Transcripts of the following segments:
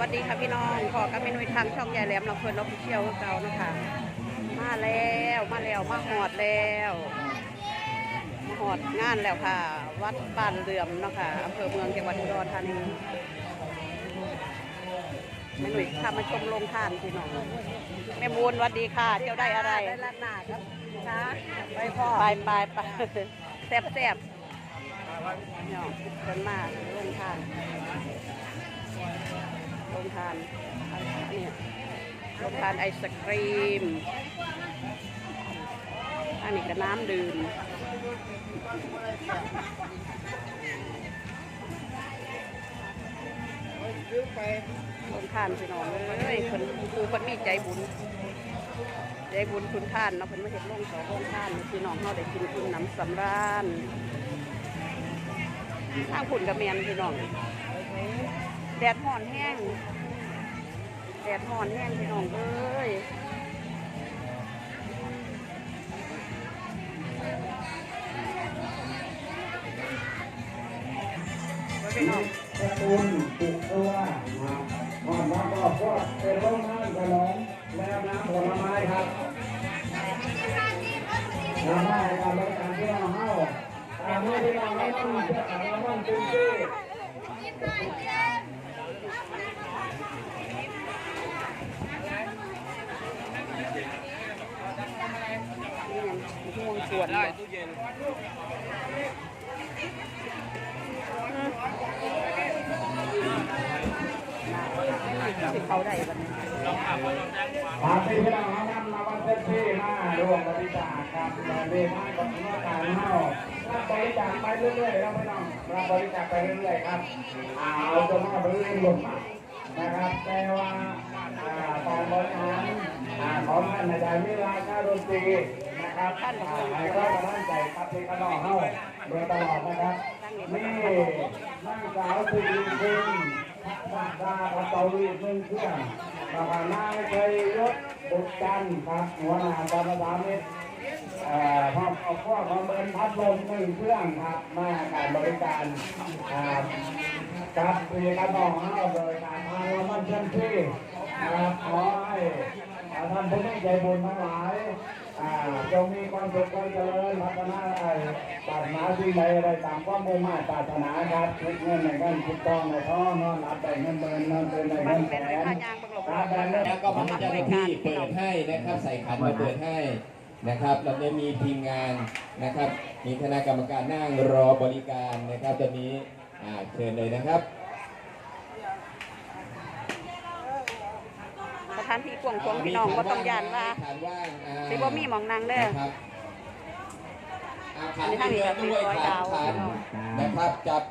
วัสดีค่ะพี่น้องขอกับเมนูทางช่องยายแหลมลำเพลินออฟฟิเชียลเก่านะคะมาแล้วมาแล้วมาหอดแล้วมาหอดงานแล้วค่ะ วัดบ้านเหลื่อมเนาะค่ะอำเภอเมืองจังหวัดอุดรธานีแม่หนุ่ยพามาชมโรงทานพี่น้องแม่บูนสวัสดีค่ะ เจ้าได้อะไรได้ลาดหนาครับช้าไปพ่อไปไปไปแซ่บแซ่บเนาะคนมาโรงทาน โรงทานอันนี้โรงทานไอศครีม อันนี้ก็น้ำดื่มโรงทานพี่น้องเอ้ยคนครูคนมีใจบุญใจบุญคุณท่านเนาะเพิ่นมาเห็นโรงสองโรงท่านพี่น้องเฮาได้กินคุณน้ำสำราญทางคุณกับแมนพี่น้อง แดดห่อนแห้ง แดดห่อนแห้งพี่น้องเอ้ยพี่น้องตะกูลติดตัวนะครับหอน้ำก็พวกเป็นโรงงานขนมแล้วน้ำผลไม้ครับน้ำไม้การบริการที่เราเข้าตามที่ที่เราไม่ต้องเชื่อเราต้องจริงที่ นี่ยังห่วงสวนได้ตู้เย็น เขาได้บัดนี้หากที่พี่น้องเขานำมาวันเต็มที่มาร่วมบริจาคครับบริจาคกับพี่น้องการเข้ารับบริจาคไปเรื่อยๆครับพี่น้องรับบริจาคไปเรื่อยๆครับเอาจนมาบริเวณหล่นมานะครับแต่ว่าอ่าการบริหารอ่าของท่านอาจารย์วิราชาดนตรีนะครับอ่าให้ก็กำลังใจครับที่กระนองเข้าโดยตลอดนะครับนี่นั่งสาวสุรินทร์คุณพั ฒนาพัตวีเมืองเครื่องประธานนายชัยยศบุตรจันทร์ครับหัวหน้าจารสามิตรเอ่อพอเอาข้อความเบินพัดลมหนึ่งเครื่องครับมาการบริการอ่ากับเรียนน้องเฮาโดยการทางละมันเช่นที่นะครับขอให้อ่าท่านผู้มีใจบุญทั้งหลาย จงมีความสุขความเจริญพัฒนาไอ้ปรารถนาสิ่งใดอะไรตามความมุ่งมั่นปรารถนาครับคิดเงินในเงินคิดทองในท้องนอนหลับได้เงินเบินนอนตื่นได้มัเงินนแสนเวลานยางเบิ่งหลบตามนั้นแล้วก็มีเจ้านที่เปิดให้นะครับใส่ขันมาเปิดให้นะครับ เราได้มีทีมงานนะครับ มีคณะกรรมการนั่งรอบริการนะครับตอนนี้เชิญเลยนะครับ ถานที่กวางๆพี่น้องก็ต้องยานว่าฐานว่างอ่าสิบ่มีหมองนางเด้อนะครับอ่าขันอันนี้เรือทางนี้ด้วยก็ขันดาวขันนะครับจับ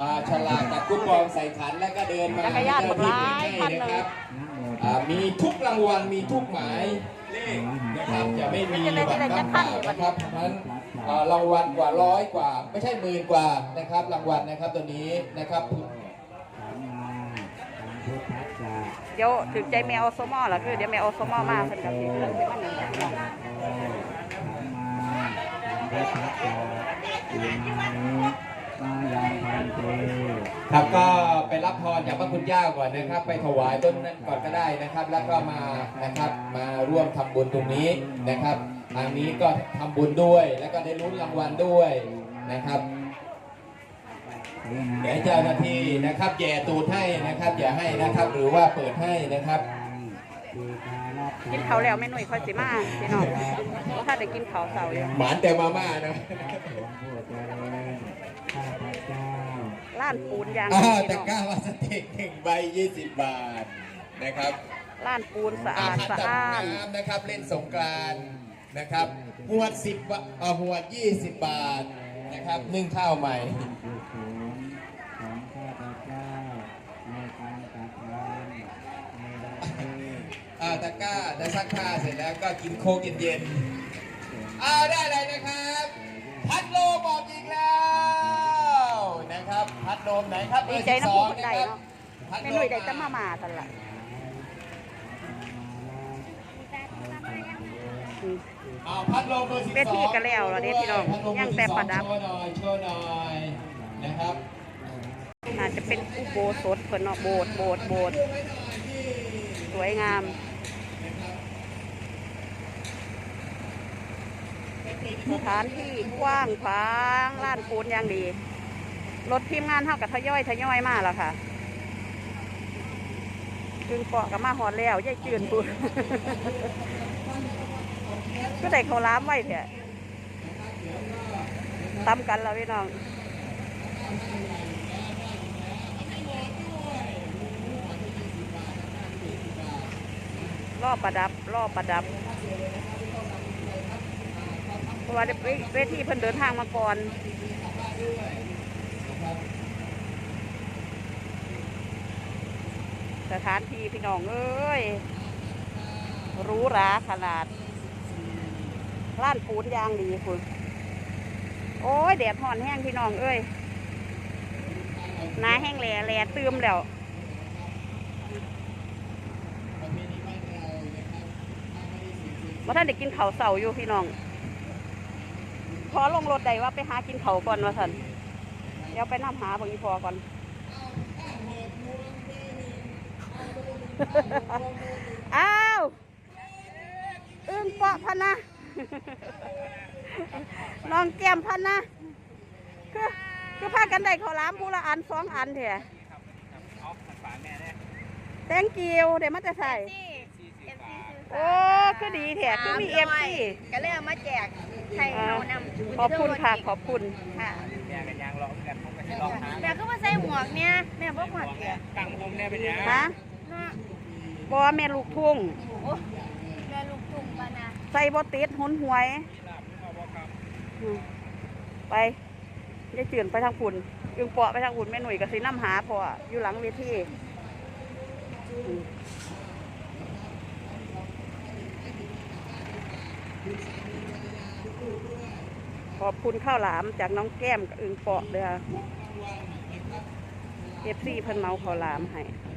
อ่าฉลากจับคูปองใส่ขันแล้วก็เดินมาจักรยานบอกหลายคันเลยนะครับอ่ามีทุกรางวัลมีทุกหมายเลขนะครับจะไม่มีบัตรว่างเปล่านะครับเพราะฉะนั้นอ่ารางวัลกว่าร้อยกว่า ไม่ใช่หมื่นกว่านะครับรางวัลนะครับตัวนี้นะครับ เดี๋ยวถึงใจแมวโซมอล่ะคือเดี๋ยวแมวโซมอมาเพิ่นก็สิเรื่องที่มันนั่นแหละพี่น้องครับก็ไปรับพรจากพระคุณเจ้าก่อนนะครับ ไปถวายต้นนั้นก่อนก็ได้นะครับ แล้วก็มานะครับมาร่วมทำบุญตรงนี้นะครับทางนี้ก็ทำบุญด้วย แล้วก็ได้ลุ้นรางวัลด้วยนะครับ เดี๋ยวเจ้าหน้าที่นะครับแย่ตูดให้นะครับ อย่าให้นะครับ หรือว่าเปิดให้นะครับกินข้าวแล้วแม่หนุ่ยค่อยสิมาพี่น้องว่าถ้าได้กินข้าวเช้าอยู่หมานแต่มาม่านะร้านปูนยางอ้าวพี่ตะน้องกร้าพลาสติกหนึ่งใบยี่สิบบาทนะครับร้านปูนสะอาดขันสะจับอ้านน้ำนะครับเล่นสงกรานต์นะครับหวดสิบเอ่อหวดยี่สิบบาทนะครับนึ่งข้าวใหม่ อ่าตะกร้าได้ซักผ้าเสร็จแล้วก็กินโค้กเย็นๆอ่าได้เลยนะครับ พัดลมบอกอีกแล้วนะครับ พัดลมไหนครับดีใจนะผู้คนเบอร์ใด12เนาะพัดแม่ลหนุ่ยได้จะมามาตลอดอืมอ่าพัดลมเบอร์สิบสองเวทีก็แล้วเหรอเนี่ยพี่น้องพัดลมเบอร์ยังแต่ประดับ โชว์หน่อยโชว์หน่อยนะครับอาจจะเป็นอุโบสถเพิ่นเนาะโบสถ์โบสถ์โบสถ์วยงาม สถานที่กว้างขวางล้านปูนอย่างดี รถทีมงานเท่ากับทยอยทยอยมากแล้วค่ะจึงเกาะกับมาหอดแล้วยายจืนปูนก็ได้เขาล้ามไว้เถอะตำกันแล้วพี่น้องรอบประดับรอบประดับ ราะว่าเวทีเพิ่นเดินทางมาก่อนสถานที่พี่น้องเอ้ยรู้ราขนาดร้านปูนยางดีคุณโอ้ยแดดห่อนแห้งพี่น้องเอ้ยนาแห้งแหล่แหล่ตืมแล้วว่าท่านเด็กกินเขาวเสาอยู่พี่น้อง พอลงรถใดว่าไปหากินเขาวก่อนว่าสันเดี๋ยวไปนำหาเบางอีพอก่อน อ้าวอึ้งเปาะพันนะน้องแก้มพันนะคือคือพากันได้ข้าวหลามผู้ละอันสองอันเถอะ thank you เดี๋ยวมันจะใส่ โอ้ คือดีเถอะคือมีเอฟซีก็เลยเอามาแจก ให้เรานำขอบคุณค่ะ ขอบคุณ ค่ะแม่กันยางร้องกันผมก็จะร้องหาแม่ก็มาใส่หมวกเนี่ยแม่บ่หมวกเนี่ยตั้งผมเนี่ยเป็นยังฮะเนาะบอแม่ลูกทุ่งโอ้แม่ลูกทุ่งปานะใส่บอติดหุนหวยอืมไปยายจืนไปทางฝุ่นยึงเปาะไปทางฝุ่นแม่หนุ่ยกับสีน้ำหาพออยู่หลังเวทีอืม ขอบคุณข้าวหลามจากน้องแก้มกับอึงเปาะเด้อเอฟซีเพิ่นเมาข้าวหลามให้